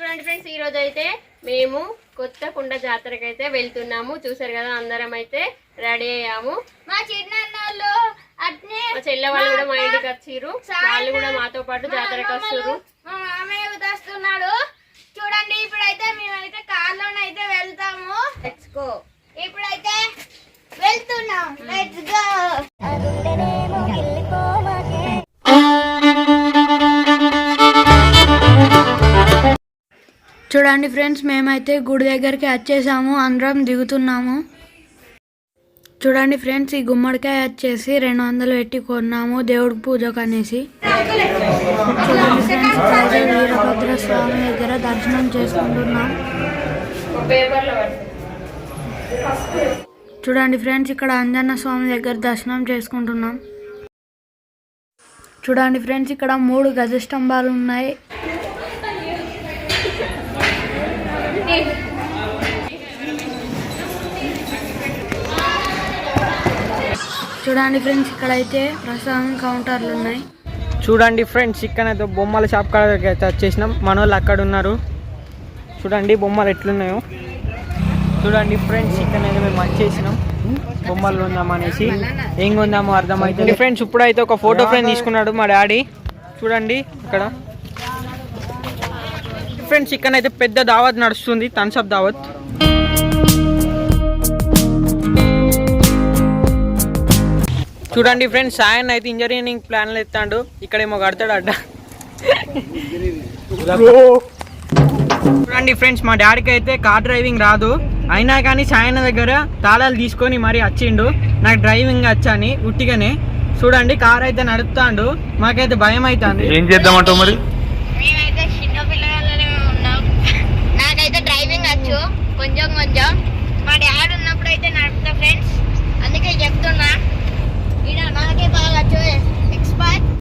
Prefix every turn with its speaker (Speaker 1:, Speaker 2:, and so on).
Speaker 1: చూడండి ఫ్రెండ్స్ ఈ రోజు అయితే మేము కొత్త కుండ జాతరకి అయితే వెళ్తున్నాము. చూసారు కదా అందరం అయితే రెడీ అయ్యాము.
Speaker 2: మా చిన్నన్నోళ్ళు అట్నే
Speaker 1: మా చెల్లె వాళ్ళు కూడా మా ఇంటికి వచ్చిర్రు. వాళ్ళు కూడా మాతో పాటు జాతరకి వస్తుర్రు.
Speaker 2: మా మామయ్య ఉదాస్తున్నాడు. చూడండి ఇప్పుడైతే మేమైతే కార్లోనైతే వెళ్తాము. లెట్స్ గో ఇప్పుడైతే వెళ్తున్నాం. లెట్స్ గో
Speaker 3: చూడండి ఫ్రెండ్స్ మేమైతే గుడి దగ్గరికి వచ్చేసాము అందరం దిగుతున్నాము. చూడండి ఫ్రెండ్స్ ఈ గుమ్మడికాయ వచ్చేసి రెండు వందలు పెట్టి కొన్నాము దేవుడికి పూజకు అనేసి చూడండి ఫ్రెండ్స్ వీరభద్ర స్వామి దగ్గర దర్శనం చేసుకుంటున్నాం. చూడండి ఫ్రెండ్స్ ఇక్కడ అంజన్న స్వామి దగ్గర దర్శనం చేసుకుంటున్నాం. చూడండి ఫ్రెండ్స్ ఇక్కడ మూడు గజ స్తంభాలు ఉన్నాయి. చూడండి ఫ్రెండ్స్ ఇక్కడైతే ప్రసాదం కౌంటర్లు ఉన్నాయి.
Speaker 4: చూడండి ఫ్రెండ్స్ ఇక్కడైతే బొమ్మల షాప్ కాడికి అయితే వచ్చేసినాం. మన వాళ్ళు అక్కడ ఉన్నారు. చూడండి బొమ్మలు ఎట్లున్నాయో. చూడండి ఫ్రెండ్స్ ఇక్కడైతే మేము వచ్చేసినాం. బొమ్మలు కొందాం అనేసి. ఏం ఉందామో అర్థమవుతుంది ఫ్రెండ్స్ ఇప్పుడైతే ఒక ఫోటో ఫ్రేమ్ తీసుకున్నాడు మా డాడీ. చూడండి ఇక్కడ. ఫ్రెండ్స్ ఇక్కడ అయితే పెద్ద దావత్ నడుస్తుంది. థమ్స్అప్ దావత్. చూడండి ఫ్రెండ్స్ ఆయన అయితే ఇంజనీరింగ్ ప్లాన్లు ఎత్తాడు. ఇక్కడేమో కడతాడు అడ్డ చూడండి ఫ్రెండ్స్ మా డాడీకి అయితే కార్ డ్రైవింగ్ రాదు. అయినా కానీ సాయన దగ్గర తాళాలు తీసుకొని మరీ వచ్చిండు. నాకు డ్రైవింగ్ వచ్చని ఉట్టిగానే. చూడండి కార్ అయితే నడుపుతాండు. మాకైతే భయం అవుతుంది
Speaker 5: ఏం చేద్దామంటావు మరి? panjang-panjang.